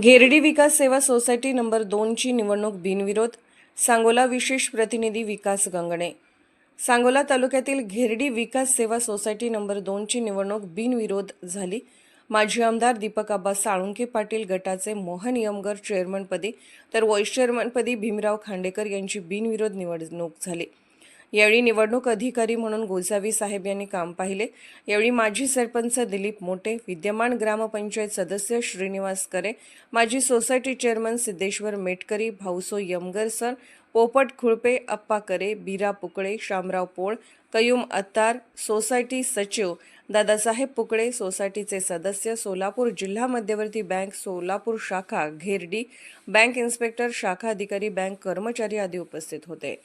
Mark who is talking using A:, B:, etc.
A: घेरडी विकास सेवा society number दोनची निवडणूक बिनविरोध सांगोला विशेष प्रतिनिधी विकास गंगणे. सांगोला तालुक्यातील घेरडी विकास सेवा सोसायटी नंबर दोनची निवडणूक बिनविरोध झाली. माजी आमदार दीपक आबा साळुंके पाटील गटाचे मोहन यमगर चेअरमनपदी तर व्हाईस चेअरमनपदी भीमराव खांडेकर यांची बिनविरोध निवडणूक झाली. यावेळी निवडणूक अधिकारी म्हणून गोसावी साहेब यांनी काम पाहिले. यावेळी माजी सरपंच दिलीप मोटे विद्यमान ग्रामपंचायत सदस्य श्रीनिवास करे माजी society chairman Siddheshwar Metkari Bhauso Yamgar sir Popat Khulpe Appa Kare Bira Pukale Shamrao Pol Kayum Attar society सचिव दादासाहेब पुकळे सोसायटीचे सदस्य सोलापूर जिल्हा मध्यवर्ती बँक सोलापूर शाखा घेरडी बँक इन्स्पेक्टर शाखा अधिकारी बँक कर्मचारी आदी उपस्थित होते.